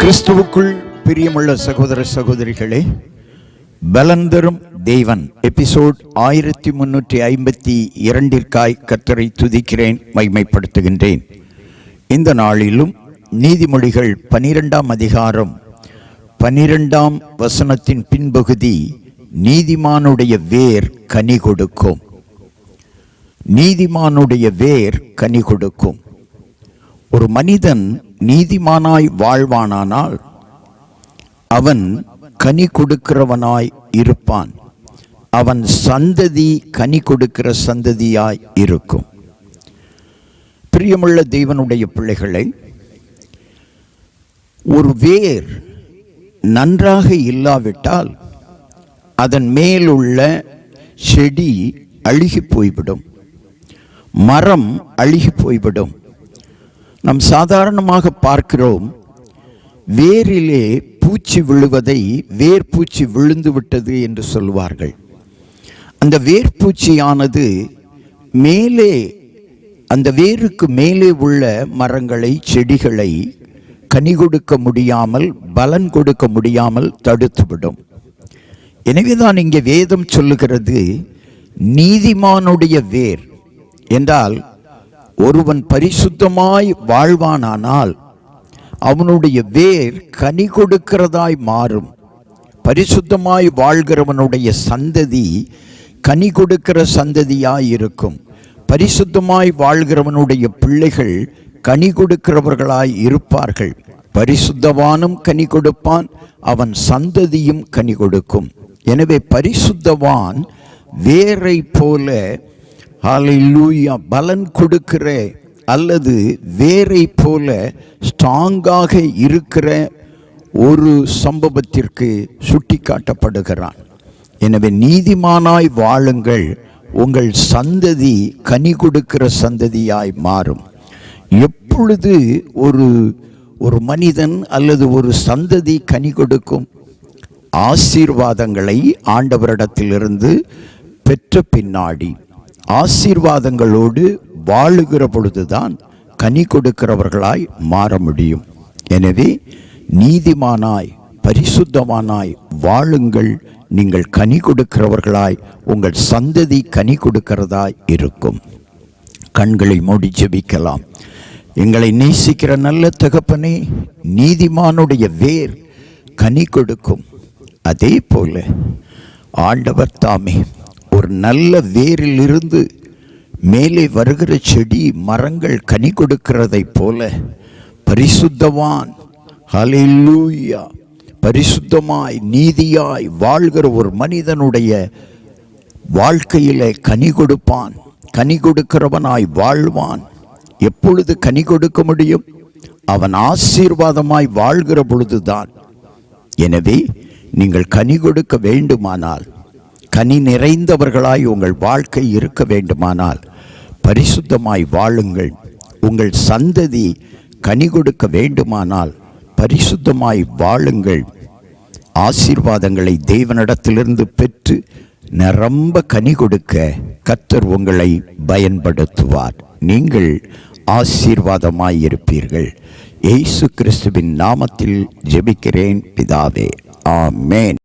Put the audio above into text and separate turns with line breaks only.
கிறிஸ்துவுக்குள் பிரியமுள்ள சகோதர சகோதரிகளே பலந்தரும் தேவன். எபிசோட் ஆயிரத்தி முன்னூற்றி ஐம்பத்தி இரண்டிற்காய் கத்தரை துதிக்கிறேன் மைமைப்படுத்துகின்றேன் இந்த நாளிலும் நீதிமொழிகள் பனிரெண்டாம் அதிகாரம் பனிரெண்டாம் வசனத்தின் பின்பகுதி நீதிமானுடைய வேர் கனி கொடுக்கும். நீதிமானுடைய வேர் கனி கொடுக்கும். ஒரு மனிதன் நீதிமானாய் வாழ்வானானால் அவன் கனி கொடுக்கிறவனாய் இருப்பான். அவன் சந்ததி கனி கொடுக்கிற சந்ததியாய் இருக்கும். பிரியமுள்ள தேவனுடைய பிள்ளைகளை ஒரு வேர் நன்றாக இல்லாவிட்டால் அதன் மேலுள்ள செடி அழுகி போய்விடும். மரம் அழுகி போய்விடும். நாம் சாதாரணமாக பார்க்கிறோம் வேரிலே பூச்சி விழுவதை வேர்பூச்சி விழுந்து விட்டது என்று சொல்வார்கள். அந்த வேர்பூச்சியானது மேலே அந்த வேருக்கு மேலே உள்ள மரங்களை செடிகளை கனி கொடுக்க முடியாமல் பலன் கொடுக்க முடியாமல் தடுத்துவிடும். எனவேதான் இங்கே வேதம் சொல்லுகிறது நீதிமானுடைய வேர் என்றால் ஒருவன் பரிசுத்தமாய் வாழ்வானானால் அவனுடைய வேர் கனி கொடுக்கிறதாய் மாறும். பரிசுத்தமாய் வாழ்கிறவனுடைய சந்ததி கனி கொடுக்கிற சந்ததியாய் இருக்கும். பரிசுத்தமாய் வாழ்கிறவனுடைய பிள்ளைகள் கனி கொடுக்கிறவர்களாய் இருப்பார்கள். பரிசுத்தவானும் கனி கொடுப்பான் அவன் சந்ததியும் கனி கொடுக்கும். எனவே பரிசுத்தவான் வேரை போல ஹalleluya பலன் கொடுக்கிற அல்லது வேரை போல ஸ்ட்ராங்காக இருக்கிற ஒரு சம்பவத்திற்கு சுட்டி காட்டப்படுகிறான் எனவே நீதிமானாய் வாழுங்கள் உங்கள் சந்ததி கனி கொடுக்கிற சந்ததியாய் மாறும். எப்பொழுது ஒரு ஒரு மனிதன் அல்லது ஒரு சந்ததி கனி கொடுக்கும்? ஆசீர்வாதங்களை ஆண்டவரிடத்திலிருந்து பெற்ற பின்னாடி. ஆசீர்வாதங்களோடு வாழுகிற பொழுதுதான் கனி கொடுக்கிறவர்களாய் மாற முடியும். எனவே நீதிமானாய் பரிசுத்தமானாய் வாழுங்கள். நீங்கள் கனி கொடுக்கிறவர்களாய் உங்கள் சந்ததி கனி கொடுக்கிறதாய் இருக்கும். கண்களை மூடி ஜெபிக்கலாம். எங்களை நேசிக்கிற நல்ல தகப்பனே நீதிமானுடைய வேர் கனி கொடுக்கும். அதே போல ஆண்டவர் தாமே நல்ல வேரிலிருந்து மேலே வருகிற செடி மரங்கள் கனி கொடுக்கிறதைப் போல பரிசுத்தவான் ஹalleluya பரிசுத்தமாய் நீதியாய் வாழ்கிற ஒரு மனிதனுடைய வாழ்க்கையிலே கனி கொடுப்பான். கனி கொடுக்கிறவனாய் வாழ்வான். எப்பொழுது கனி கொடுக்க முடியும்? அவன் ஆசீர்வாதமாய் வாழ்கிற பொழுதுதான். எனவே நீங்கள் கனி கொடுக்க வேண்டுமானால் கனி நிறைந்தவர்களாய் உங்கள் வாழ்க்கை இருக்க வேண்டுமானால் பரிசுத்தமாய் வாழுங்கள். உங்கள் சந்ததி கனி கொடுக்க வேண்டுமானால் பரிசுத்தமாய் வாழுங்கள். ஆசீர்வாதங்களை தேவனிடத்திலிருந்து பெற்று நிரம்ப கனி கொடுக்க கத்தர் உங்களை பயன்படுத்துவார். நீங்கள் ஆசீர்வாதமாய் இருப்பீர்கள். இயேசு கிறிஸ்துவின் நாமத்தில் ஜெபிக்கிறேன் பிதாவே. ஆமேன்.